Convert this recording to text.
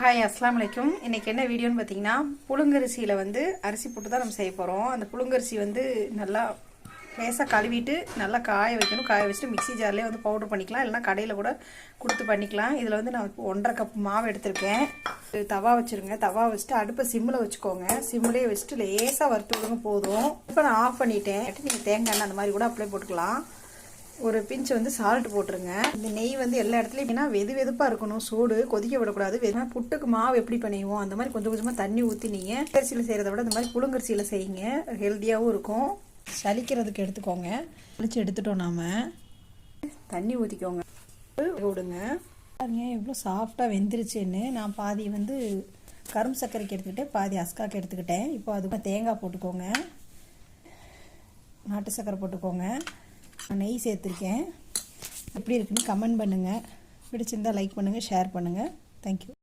Hi அஸ்லாம் வலைக்கும் இன்றைக்கி என்ன வீடியோன்னு பார்த்தீங்கன்னா புழுங்கரிசியில் வந்து அரிசி போட்டு தான் நம்ம செய்ய போகிறோம் அந்த புழுங்கரிசி வந்து நல்லா லேசாக கழுவிட்டு நல்லா காய வைக்கணும். காய வச்சுட்டு மிக்ஸி ஜார்லேயே வந்து பவுடர் பண்ணிக்கலாம். இல்லைனா கடையில் கூட கொடுத்து பண்ணிக்கலாம். இதில் வந்து நான் ஒன்றரை கப் மாவு எடுத்திருக்கேன். தவா வச்சுருங்க. தவா வச்சுட்டு அடுப்பை சிம்மில் வச்சுக்கோங்க. சிம்மிலே வச்சுட்டு லேசாக வறுத்து விடுங்க போதும். இப்போ நான் ஆஃப் பண்ணிட்டேன். நீங்கள் தேங்காய் எண்ணெய் அந்த மாதிரி கூட அப்ளை போட்டுக்கலாம். ஒரு பிஞ்ச் வந்து சால்ட் போட்டுருங்க. இந்த நெய் வந்து எல்லா இடத்துலையும் ஏன்னா வெது வெதுப்பாக இருக்கணும். சூடு கொதிக்க விடக்கூடாது. வெறும் புட்டுக்கு மாவு எப்படி பண்ணிவோம் அந்த மாதிரி கொஞ்சம் கொஞ்சமாக தண்ணி ஊற்றி நீங்கள் அரிசியில் செய்கிறத விட இந்த மாதிரி புழுங்கரிசியில் செய்யுங்க. ஹெல்த்தியாகவும் இருக்கும். சலிக்கிறதுக்கு எடுத்துக்கோங்க. சலிச்சு எடுத்துட்டோம் நாம். தண்ணி ஊற்றிக்கோங்க விடுங்க பாருங்க எவ்வளோ சாஃப்டாக வெந்துருச்சுன்னு. நான் பாதி வந்து கரும்பு சர்க்கரைக்கு எடுத்துக்கிட்டேன் பாதி அஸ்காக்கு எடுத்துக்கிட்டேன். இப்போ அதுக்கு தேங்காய் போட்டுக்கோங்க. நாட்டு சர்க்கரை போட்டுக்கோங்க. நெய் சேர்த்துருக்கேன். எப்படி இருக்குன்னு கமெண்ட் பண்ணுங்கள் பிடிச்சிருந்தா லைக் பண்ணுங்கள் ஷேர் பண்ணுங்கள் தேங்க்யூ